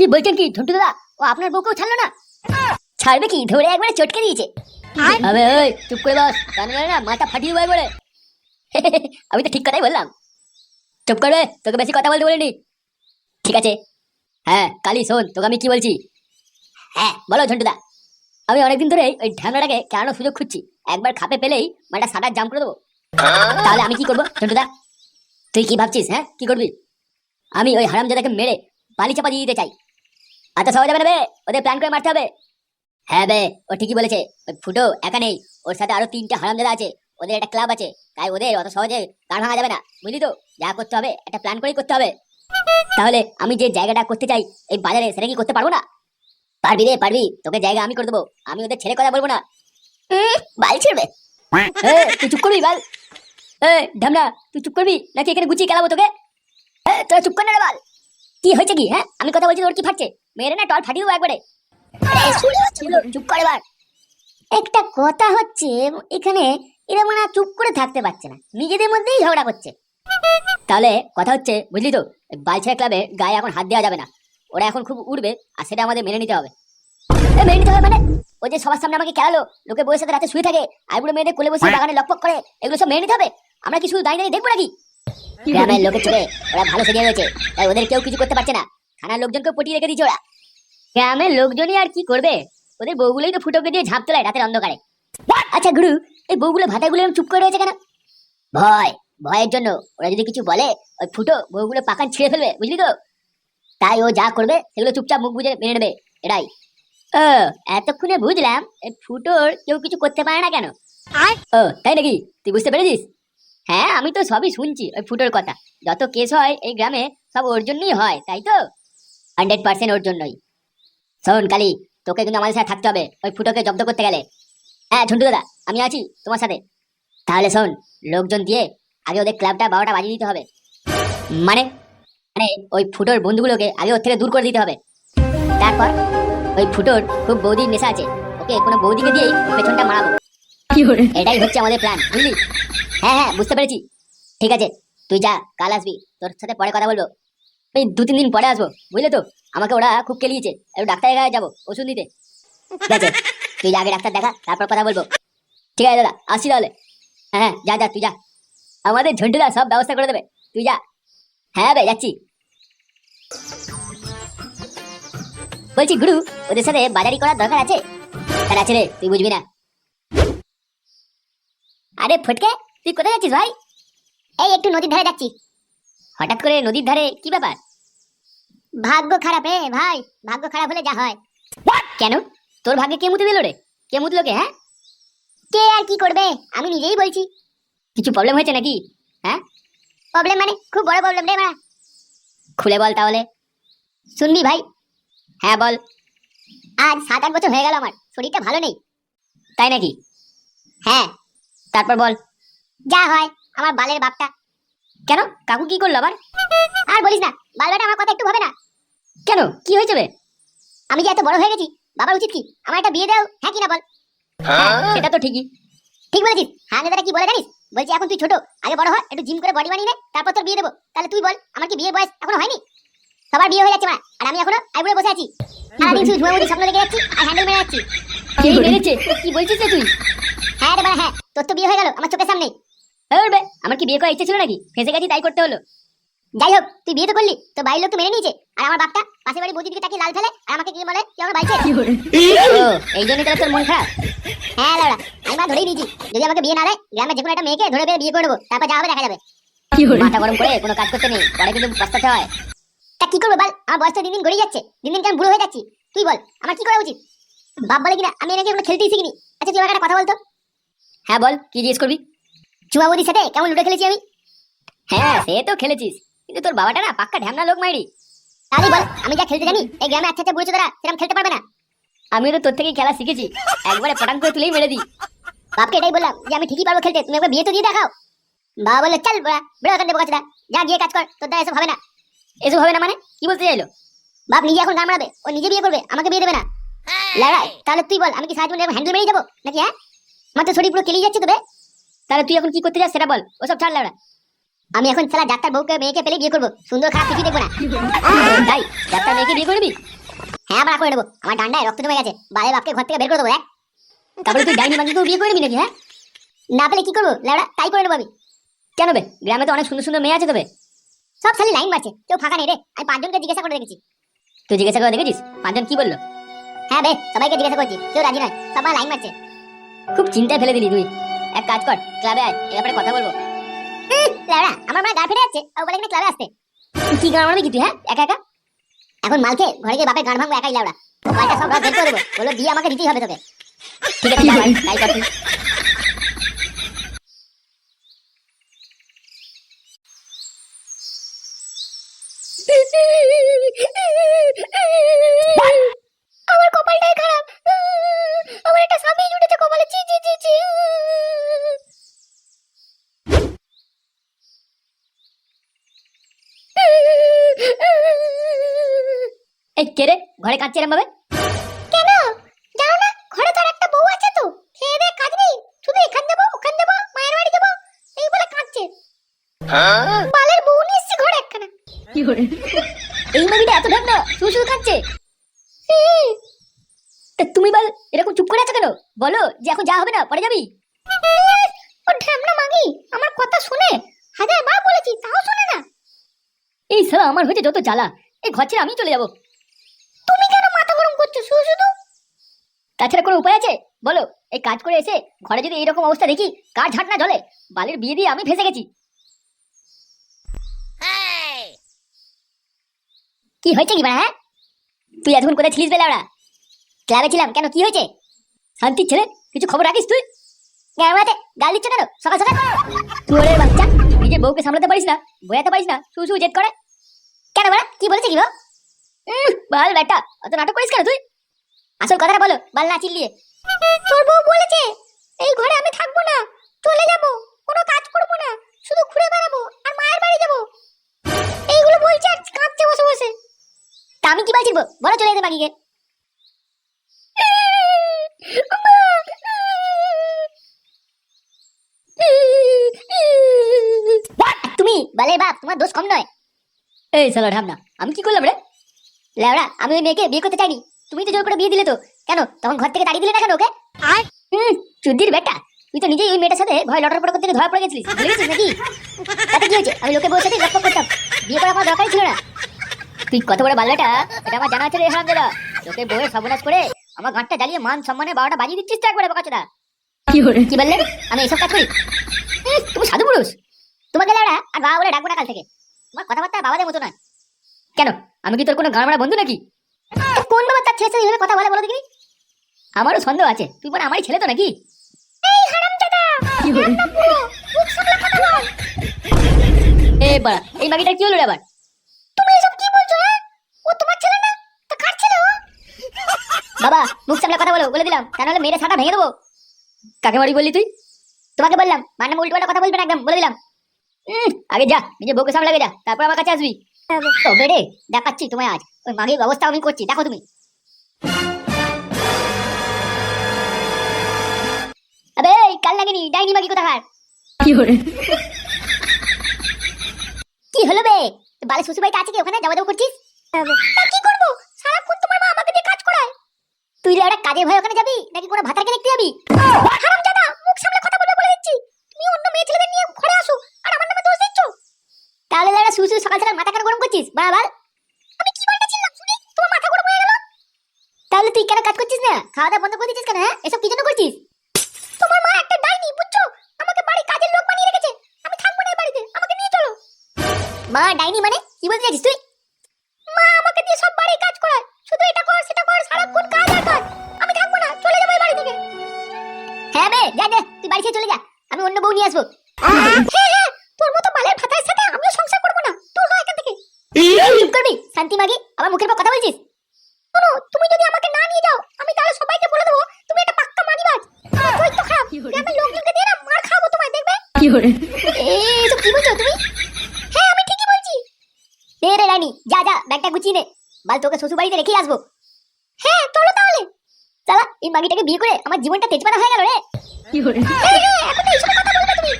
কি বলছেন কি ঝন্টু দাদা? ও আপনার বউকেও ছাড়লো না? ছাড়বে কি? ধরে একবারে চটকে দিয়েছে। আবে ওই চুপ করে বস। কানে না মাথা ফাটিয়ে দেবো একবারে। আমি তো ঠিক কথাই বললাম। চুপ করবে? তোকে বেশি কথা বলতে বলিনি। ঠিক আছে। হ্যাঁ কালি শোন তোকে আমি কি বলছি? হ্যাঁ বলো ঝন্টুদা আমি অনেকদিন ধরে ওই ঢ্যামনাটাকে কেন সুযোগ খুঁজছি? একবার খাপে পেলেই মাটা সাটার জাম করে দেবো। তাহলে আমি কি করব ঝন্টুদা তুই কি ভাবছিস হ্যাঁ? কি করবি? আমি ওই হারাম হারামজাদাকে মেরে বালি চাপা দিয়ে দিতে চাই। এত সহজ হবে না বে? ওদের প্ল্যান করে মারতে হবে। হ্যাঁ বে ও ঠিকই বলেছে। ওই ফুটো একা নেই। ওর সাথে আরও তিনটে হারামজাদা আছে। ওদের একটা ক্লাব আছে। তাই ওদের অত সহজে গান ভাঙা যাবে না। বুঝলি তো? যা করতে হবে একটা প্ল্যান করেই করতে হবে। তাহলে আমি যে জায়গাটা করতে চাই এই বাজারে সেটা কি করতে পারব না? পারবি রে পারবি। তোকে জায়গা আমি করে দেবো। আমি ওদের ছেড়ে কথা বলব না। বাল ছিড়বে তুই চুপ করবি বাল। এ ঢামনা তুই চুপ করবি? নাকি এখানে গুছিয়ে খেলাবো তোকে? তোরা চুপ কর না রে বাল। কি হয়েছে কি হ্যাঁ? আমি কথা বলছি তোর কি ফাটছে? মেরে না টল ফাটিয়ে একবারে। চুপ করে এবার। একটা কথা হচ্ছে এখানে এরা মনে চুপ করে থাকতে পারছে না। নিজেদের মধ্যেই ঝগড়া করছে। তাহলে কথা হচ্ছে বুঝলি তো বালছেড়া ক্লাবে গায়ে এখন হাত দেওয়া যাবে না। ওরা এখন খুব উড়বে আর সেটা আমাদের মেনে নিতে হবে। মেনে নিতে হবে মানে? ও যে সবার সামনে আমাকে খেলালো লোকে বসে সাথে রাতে শুয়ে থাকে আইবুড়ো মেয়েদের কোলে বসে বাগানে লকপক করে এগুলো সব মেনে নিতে হবে? আমরা কি শুধু দাঁড়িয়ে দাঁড়িয়ে দেখব নাকি? গ্রামের লোকের চোখে ওরা ভালো সেজে রয়েছে তাই ওদের কেউ কিছু করতে পারছে না। থানার লোকজনকে পটিয়ে রেখে দিয়েছে ওরা। গ্রামের লোকজনই আর কি করবে? ওদের বউগুলোই তো ফুটোকে দিয়ে ঝাঁপ তোলায় রাতের অন্ধকারে। আচ্ছা গুরু এই বউগুলো ভাতাগুলো চুপ করে রয়েছে কেন? ভয় ভয়ের জন্য। ওরা যদি কিছু বলে ওই ফুটো বউগুলো পাকান ছিঁড়ে ফেলবে বুঝলি তো? তাই ও যা করবে সেগুলো চুপচাপ মুখ বুঝে মেনে নেবে এটাই। ও এতক্ষণে বুঝলাম এই ফুটোর কেউ কিছু করতে পারে না কেন? ও তাই নাকি? তুই বুঝতে পেরেছিস? হ্যাঁ আমি তো সবই শুনছি ওই ফুটোর কথা। যত কেস হয় এই গ্রামে সব ওর জন্যই হয়, তাই তো? হান্ড্রেড পার্সেন্ট ওর জন্যই। শোন, কালি, তোকে কিন্তু আমাদের সাথে থাকতে হবে, ওই ফুটোকে জব্দ করতে গেলে। হ্যাঁ ঝন্টু দাদা, আমি আছি তোমার সাথে। তাহলে শোন, লোকজন দিয়ে আগে ওদের ক্লাবটা বারোটা বাজিয়ে দিতে হবে। মানে? মানে ওই ফুটোর বন্ধুগুলোকে আগে ওর থেকে দূর করে দিতে হবে। তারপর ওই ফুটোর খুব বৌদির নেশা আছে, ওকে কোনো বৌদিকে দিয়েই পেছনটা মারাবো। এটাই হচ্ছে আমাদের প্ল্যান বুঝলি? হ্যাঁ হ্যাঁ বুঝতে পেরেছি। ঠিক আছে, তুই যা, কাল আসবি, তোর সাথে পরে কথা বলব। এই দু, তিন দিন পরে আসব, বুঝলে তো? আমাকে ওরা খুব কেলিয়েছে, একটু ডাক্তারের কাছে যাব, ওষুধ নিতে। ঠিক আছে, তুই আগে ডাক্তার দেখা, তারপর কথা বলব। ঠিক আছে, দাদা, আসছি তাহলে। হ্যাঁ হ্যাঁ যা যা, তুই যা। আমাদের ঝন্টুদা সব ব্যবস্থা করে দেবে, তুই যা। হ্যাঁ বে, যাচ্ছি। বলছি, গুরু, ওদের সাথে বাজারি করার দরকার আছে? আর আছে রে, তুই বুঝবি না। আরে ফটকে তুই কোথায় যাচ্ছিস ভাই? এই একটু নদীর ধারে যাচ্ছি। হঠাৎ করে নদীর ধারে কি ব্যাপার? ভাগ্য খারাপ রে ভাই ভাগ্য খারাপ হলে যা হয়। কেন? তোর ভাগ্যে কে মুতে দিল রে? কে মুতলো কে হ্যাঁ? কে আর কি করবে? আমি নিজেই বলছি। কিছু প্রবলেম হয়েছে নাকি? হ্যাঁ? প্রবলেম মানে? খুব বড় প্রবলেম রে মা খুলে বল তাহলে। শুনবি ভাই? হ্যাঁ বল। আজ সাত আট বছর হয়ে গেল আমার। শরীরটা ভালো নেই। তাই নাকি? হ্যাঁ। তারপর বল। যা হয় আমার বালের বাপটা। কেন? কাকু কি করল আবার? আর বলিস না বালবাটা আমার কথা একটু ভাবে না। কেন? কি হয়েছে বে? আমি যে এত বড় হয়ে গেছি বাবার উচিত কি? আমার একটা বিয়ে দাও হ্যাঁ কি না বল। হ্যাঁ, সেটা তো ঠিকই। ঠিক বলেছিস। হ্যাঁ দাদা কি বলে জানিস? বলছি এখন তুই ছোট আগে বড় হয় একটু জিম করে বডি বানিয়ে নে তারপর তোর বিয়ে দেবো। তাহলে তুই বল আমার কি বিয়ে বয়স এখনও হয়নি? সবার বিয়ে হয়ে যাচ্ছে মা আর আমি এখনও আইবুড়ে বসে আছি। সারাদিন শুধু ধুয়ে মুড়ি স্বপ্ন দেখে যাচ্ছি আর হ্যান্ডেল মেরে যাচ্ছি। কি বলছিস তুই? হ্যাঁ রে বাড়া হ্যাঁ। তোর তো বিয়ে হয়ে গেল আমার চোখের সামনে। বে আমার কি বিয়ে করার ইচ্ছে ছিল নাকি? ফেসে গেছি তাই করতে হলো। যাই হোক তুই বিয়ে তো করলি তো বাড়ির লোক তো মেনে নিয়েছে। আর আমার বাপটা পাশের বাড়ি তাকিয়ে লাল ফেলে আর আমাকে কি বলে কি আমার ও এই জন্যই তাহলে তোর মন খারাপ। হ্যাঁ লাউড়া আমি মা ধরেই নিয়েছি। যদি আমাকে বিয়ে না দেয় গ্রামে যে কোনো একটা মেয়েকে ধরে বিয়ে করে দেবো তারপর যা হবে দেখা যাবে। মাথা গরম করে কোনো কাজ করতে নেই পরে কিন্তু পস্তাতে হয় তা কি করব বল আমার বয়সটা দিন দিন গড়িয়ে যাচ্ছে দিন দিন কেমন বুড়ো হয়ে যাচ্ছি। তুই বল আমার কি করা উচিত? বাপ বলে কিনা আমি এনেকে কোনো খেলতেই শিখিনি। আচ্ছা তুই আমার একটা কথা বলতো? হ্যাঁ বল কি জিজ্ঞেস করবি? চুমাবুদির সাথে কেমন লুডো খেলেছি আমি? হ্যাঁ সে তো খেলেছিস কিন্তু তোর বাবাটা না পাক্কা ঢ্যামনা লোক মাইরি। তাহলে বল আমি যা খেলতে জানি এই গ্রামে আচ্ছা আচ্ছা বুঝছ তারা সেরকম খেলতে পারবে না। আমি তো তোর থেকেই খেলা শিখেছি একবারে পটাং করে তুলেই মেরে দিই। বাপকে এটাই বললাম যে আমি ঠিকই পারব খেলতে তুমি একবার বিয়ে তো দিয়ে দেখাও। বাবা বলে চল বড়া বেরো এখান থেকে বোকাচোদা যা গিয়ে কাজ কর তোর দ্বারা এসব হবে না। এসব হবে না মানে? কি বলতে চাইলো? বাপ নিজে এখন গান মারাবে ও নিজে বিয়ে করবে আমাকে বিয়ে দেবে না। লড়াই তাহলে তুই বল আমি কি সাহায্য হ্যান্ডেল মেরে যাব নাকি হ্যাঁ? আমার তো শরীর পুরো কেলিয়ে যাচ্ছে তবে তাহলে তুই এখন কি করতে যাস সেটা বল। ওসব ছাড় লাউড়া আমি এখন সালা ডাক্তার বউকে, মেয়েকে পেলে বিয়ে করব। সুন্দর খারাপ কিছু দেখব না। তাই, ডাক্তার মেয়েকে বিয়ে করবি হ্যাঁ বাড়া করে নেব। আমার ডান্ডায় রক্ত জমে গেছে। বালে বাপকে ঘর থেকে বের করে দেবো, দেখ। তারপরে তুই ডাইনি মাগিকেও বিয়ে করে নিবি নাকি হ্যাঁ? না পেলে কি করব? লেওড়া তাই করে নেব আমি। কেন বে? গ্রামে তো অনেক সুন্দর সুন্দর মেয়ে আছে তবে। সব খালি লাইন মারছে। কেউ ফাঁকা নেই রে। আমি পাঁচজনকে জিজ্ঞাসা করে দেখেছি। তুই জিজ্ঞাসা করে দেখেছিস? পাঁচজন কি বলল? হ্যাঁ বে, সবাইকে জিজ্ঞাসা করছি। কেউ রাজি নয়। সবাই লাইন মারছে। খুব চিন্তায় ফেলে দিলি তুই। এক কাজ কর ক্লাবে আয় এ ব্যাপারে কথা বলব। লেওড়া আমার মানে গা ফেটে যাচ্ছে ও বলে কিনা ক্লাবে আসতে। কি গান মারবি কি তুই হ্যাঁ? একা একা? এখন মালকে ঘরে গিয়ে বাপের গান ভাঙবো একাই লেওড়া বাড়িটা সব রাত বের করে দেবো বলো বিয়ে আমাকে দিতেই হবে তোকে। ঠিক আছে তাই কর তুই। আমার কপালটাই খারাপ। আমার একটা স্বামী জুটেছে কপালে চি চি চি চি এই কে রে? ঘরে কাঁদছে এরম ভাবে কেন? জানো না ঘরে তোর একটা বউ আছে তো। খেয়ে দে কাজ নেই। শুধু এখান যাব ওখান যাব মায়ের বাড়ি যাব এই বলে কাঁদছে। বালের বউ নিয়ে এসছে ঘরে একখানা। কি করে? এই মুভিটা এত ঢাক না শুধু শুধু কাঁদছে তা তুমি বল এরকম চুপ করে আছো কেন? বলো যে এখন যা হবে না পরে যাবি? ও ঢ্যামনা মাগি আমার কথা শুনে। হাজার বার বলেছি তাও শুনে না। এই সালা আমার হয়েছে যত জ্বালা এই ঘর ছেড়ে আমি চলে যাব। তুমি কেন মাথা গরম করছ শুধু শুধু? তাছাড়া কোনো উপায় আছে? বলো এই কাজ করে এসে ঘরে যদি এইরকম অবস্থা দেখি কার ঝাঁট না জ্বলে? বালের বিয়ে দিয়ে আমি ফেসে গেছি। কি হয়েছে কি বাড়া হ্যাঁ? তুই এতক্ষণ কোথায় ছিলিস বেলা ওরা ক্লাবে ছিলাম, কেন? কি হয়েছে? শান্তির ছেলে, কিছু খবর রাখিস তুই? ক্যামেরাতে গাল দিচ্ছ কেন? সকাল সকাল তুই ওরে বাচ্চা, নিজের বউকে সামলাতে পারিস না বোঝাতে পারিস না, শু শু জেদ করে। কেন বাড়া কি বলেছে কি বাল বেটা অত নাটক করিস কেন তুই? আসল কথাটা বলো, বাল না চিল্লিয়ে। তোর বউ বলেছে, এই ঘরে আমি থাকব না, চলে যাব, কোনো কাজ করব না, শুধু ঘুরে বেড়াবো আর মায়ের বাড়ি যাব। এইগুলো বলছে আর কাঁদছে বসে বসে। তা আমি কি গো বলো চলে যেতে বাকিকে। বালের বাপ তোমার দোষ কম নয়। এই সালা ঢামনা আমি কি করলাম রে? লেওড়া আমি ওই মেয়েকে বিয়ে করতে চাইনি। তুমি তো জোর করে বিয়ে দিলে তো। কেন তখন ঘর থেকে তাড়িয়ে দিলে না কেন ওকে? আয়। হুম চুদ্দির বেটা। তুই তো নিজেই ওই মেয়েটার সাথে ভয় লটর পটর করতে গিয়ে ধরা পড়ে গেছিলিস। ভুলে গেছিস নাকি? তাতে কি হয়েছে? আমি লোকে বউর সাথে লক্ষ্য করতাম। বিয়ে করা আমার দরকারই ছিল না। তুই কত বড় বাল্লাটা এটা আমার জানা আছে রে হারাম দাদা তোকে বউয়ের সর্বনাশ করে আমার ঘাটটা জ্বালিয়ে মান সম্মানে বারোটা বাজিয়ে দিচ্ছিস তো একবারে বকাচোদা। কি বললে? আমি এসব কাজ করি। তুমি সাধু পুরুষ। তোমাকে লাউড়া আর বাবা বলে ডাকবো না কাল থেকে। তোমার কথাবার্তা বাবাদের মতো নয়। কেন? আমি কি তোর কোনো গান মারা বন্ধু নাকি? কোন বাবা তার ছেলে সাথে কথা বলে বলো দেখি? আমারও সন্দেহ আছে। তুই মানে আমারই ছেলে তো নাকি? এই হারামজাদা! এ বাড়া এই মাগিটা কি হলো রে আবার? তুমি এসব কি বলছো হ্যাঁ? ও তোমার ছেলে না? তা কার ছেলে ও? বাবা মুখ সামলে কথা বলো বলে দিলাম। তা নাহলে মেরে সাটা ভেঙে দেবো। কাকে বাড়ি বললি তুই? তোমাকে বললাম মানে উল্টো কথা বলবে না একদম বলে দিলাম। আগে যা নিজে বউকে সামলাগে যা তারপর আমার কাছে আসবি। তবে রে দেখাচ্ছি তোমায় আজ। ওই মাগির ব্যবস্থা আমি করছি দেখো তুমি। আবে কাল লাগেনি ডাইনি মাগি কোথাকার? কি করে কি হলো বে? বালে শ্বশুর বাড়িতে আছে কি ওখানে? যাওয়া যাওয়া করছিস? কি করব? সারাক্ষণ তোমার মা আমাকে দিয়ে কাজ করায়। তুই একটা কাজের ভয় ওখানে যাবি নাকি কোনো ভাতারকে দেখতে যাবি জাদা মুখ সামলে কথা বলবে বলে দিচ্ছি তুমি অন্য মেয়ে ছেলেদের নিয়ে ঘরে আসো আর আমার নামে দোষ দিচ্ছ তাহলে লেড়া শুধু শুধু সকাল সকাল মাথা কেন গরম করছিস? বারবার আমি কি বলতে ছিলাম? শুনি তোমার মাথা গরম হয়ে গেল। তাহলে তুই কেন কাজ করছিস না? খাওয়া দাওয়া বন্ধ করে দিচ্ছিস কেন হ্যাঁ? এসব কি জন্য করছিস? তোমার মা একটা ডাইনি, বুঝছ? আমাকে বাড়ি কাজের লোক বানিয়ে রেখেছে। আমি থাকব না বাড়িতে। আমাকে নিয়ে চলো। মা, ডাইনি মানে? কি বলতে চাইছিস তুই? মা, আমাকে দিয়ে সব বাড়ি কাজ করায়। শুধু এটা কর, সেটা কর, সারাক্ষণ কাজ আর কাজ। আমি থাকব না, চলে যাব বাড়ি থেকে। হ্যাঁ বে, যা যা, তুই বাড়ি ছেড়ে চলে যা। আমি অন্য বউ নিয়ে আসব। হ্যাঁ হ্যাঁ তোর মতো বালের ভাতার সাথে আমিও সংসার চুপ করবি শান্তি মাগি আমার মুখের পর কথা বলছিস? শোনো তুমি যদি আমাকে না নিয়ে যাও আমি তাহলে সবাইকে বলে দেবো তুমি একটা পাক্কা মাগিবাজ তোমার চরিত্র খারাপ কি লোকজনকে দিয়ে না মার খাব তোমায় দেখবে? কি করে এইসব কি বলছো তুমি? হ্যাঁ আমি ঠিকই বলছি। নে রে রানী যা যা ব্যাগটা গুছিয়ে নে। বাল তোকে শ্বশুর বাড়িতে রেখেই আসব। হ্যাঁ চলো তাহলে। চালা এই মাগিটাকে বিয়ে করে আমার জীবনটা তেজপাতা হয়ে গেল রে। কি করে এখন এইসব কথা বলবে তুমি।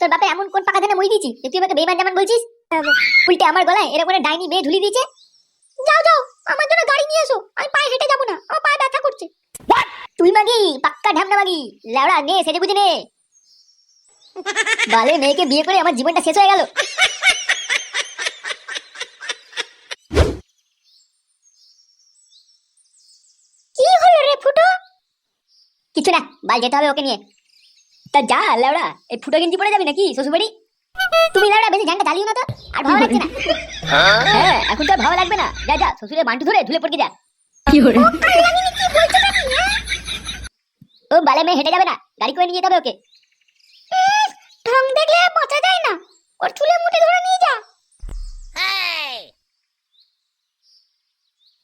তোর বাপে এমন কোন পাকা ধানে মই দিয়েছি যে তুই আমাকে বেমান জামান বলছিস? উল্টে আমার গলায় এরকম করে ডাইনি মেয়ে ঝুলি দিয়েছে। যাও যাও, আমার জন্য গাড়ি নিয়ে এসো। আমি পায়ে হেঁটে যাব না, আমার পায়ে ব্যথা করছে। তুই মাগি, পাক্কা ঢামনা মাগি, লেওড়া নে, সেজে বুঝে নে। বালে মেয়েকে বিয়ে করে আমার জীবনটা শেষ হয়ে গেল। কি হলো রে ফুটো? কিছু না, বাল যেতে হবে ওকে নিয়ে। তা যা লেওড়া এই ফুটো গেঞ্জি পরে যাবি নাকি শ্বশুরবাড়ি? তুমি লেওড়া বেশি না তো আর ভালো লাগছে না। হ্যাঁ এখন তো ভালো লাগবে না। যা যা শ্বশুরের বান্টু ধরে ধুলে পড়কে যা। কি ও বালে মেয়ে হেঁটে যাবে না গাড়ি করে নিয়ে যেতে হবে ওকে। ঢং দেখলে বাঁচা যায় না ওর চুলে মুঠে ধরে নিয়ে যা।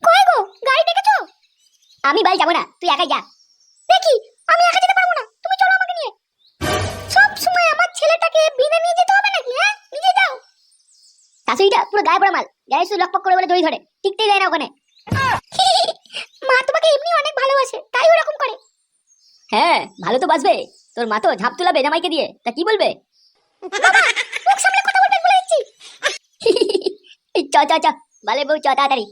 কই গো গাড়ি ডেকেছো আমি বাড়ি যাব না তুই একাই যা। দেখি আমি একা যেতে পারব না। শাশুড়িটা পুরো গায়ে পড়া মাল। গায়ে শুধু লকপক করে বলে দড়ি ধরে। টিকতেই দেয় না ওখানে। মা তোমাকে এমনি অনেক ভালোবাসে তাই ওরকম করে। হ্যাঁ ভালো তো বাসবে তোর মা তো ঝাঁপ তোলাবে জামাইকে দিয়ে। তা কি বলবে? মুখ সামনে কথা বলবেন বলে দিচ্ছি। চ চ চ। বালে বউ চ তাড়াতাড়ি।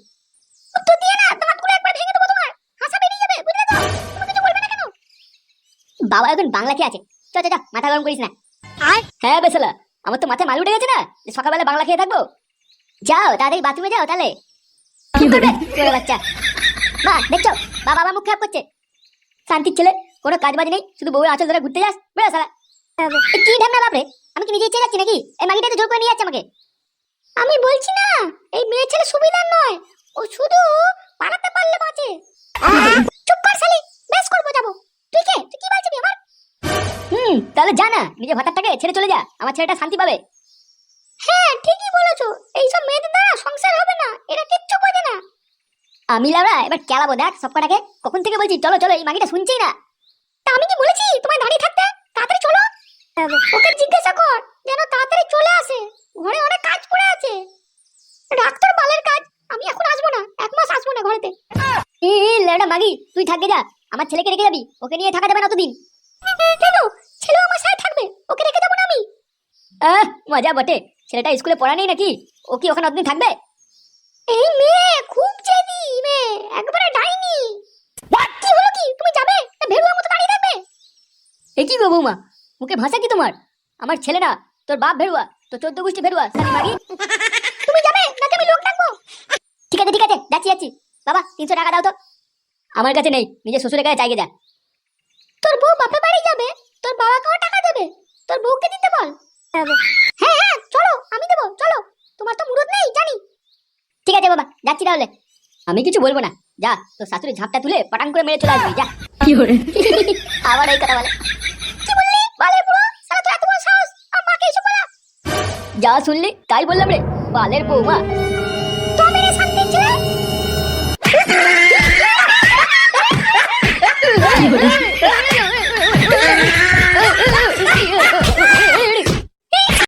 উত্তর দিয়ে না তোমার পুরো একবার ভেঙে দেবো তোমার। হাসা বেরিয়ে যাবে বুঝলে তো? তুমি কিছু বলবে না কেন? বাবা এখন বাংলা খেয়ে আছে। চ চ চ মাথা গরম করিস না। হ্যাঁ বেসালা আমার তো মাথায় মাল উঠে গেছে না? সকালবেলা বাংলা খেয়ে থাকব। যাও, তাড়াতাড়ি বাথরুমে যাও তাহলে। বাচ্চা। মা দেখছ? বাবা বাবা মুখ খারাপ করছে। শান্তির ছেলে, কোনো কাজ বাজ নেই, শুধু বউয়ের আচল ধরে ঘুরতে যাস। বেড়া সারা কি ঢেমনা বাপরে? আমি কি নিজে ইচ্ছে যাচ্ছি নাকি? এই মাগিটা তো জোর করে নিয়ে যাচ্ছে আমাকে। আমি বলছি না, এই মেয়ে ছেলে হুম যা না নিজের ভাতারটাকে ছেড়ে চলে যা আমার ছেলেটা শান্তি পাবে। হ্যাঁ ঠিকই বলেছ। এইসব মেয়েদের দ্বারা সংসার হবে না এরা কিচ্ছু বোঝে না। আমি লাউরা এবার কেলাবো দেখ সব কটাকে কখন থেকে বলছি চলো চলো এই মাগিটা শুনছেই না। তা আমি কি বলেছি? তোমায় দাঁড়িয়ে থাকতে? তাড়াতাড়ি চলো। ওকে জিজ্ঞাসা কর যেন তাড়াতাড়ি চলে আসে। ঘরে অনেক কাজ পড়ে আছে। ডাক্তার বালের কাজ আমি এখন আসব না এক মাস আসব না ঘরেতে। ই লেডা মাগি তুই থাকবে যা আমার ছেলেকে রেখে যাবি ওকে নিয়ে থাকা যাবে না অতদিন। কেন আমার সাথে থাকবে। ওকে রেখে যাব না আমি। আহ মজা বটে। ছেলেটা স্কুলে পড়া নেই নাকি? ও কি ওখানে অতদিন থাকবে? এই মেয়ে খুব জেদি মেয়ে। একবারে ডাইনি। কি হলো কি? তুমি যাবে? না মতো দাঁড়িয়ে থাকবে? এ কি গো বৌমা? মুখে ভাষা কি তোমার? আমার তোর বাপ ভেরুয়া তো চোদ্দ গোষ্ঠী ভেরুয়া সালি মাগি তুমি যাবে? নাকি আমি লোক ডাকবো? ঠিক আছে ঠিক আছে যাচ্ছি যাচ্ছি। বাবা তিনশো টাকা দাও তো। আমার কাছে নেই নিজের শ্বশুরের কাছে চাইগে যা। তোর বউ বাপে বাড়ি যাবে? তোর বাবা কাও টাকা দেবে? তোর বউকে দিতে বল। হ্যাঁ হ্যাঁ, হ্যাঁ চলো আমি দেবো চলো। তোমার তো মুরত নেই জানি। ঠিক আছে বাবা যাচ্ছি তাহলে। আমি কিছু বলব না। যা তোর শাশুড়ি ঝাপটা তুলে পটাং করে মেরে চলে আসবি যা। কি করে? আবার এই কথা বলে। কি বললি? বলে পুরো সারা তোর এত বড় সাহস? আর এসব বলা? যা শুনলি তাই বললাম রে বালের বৌমা। তুমি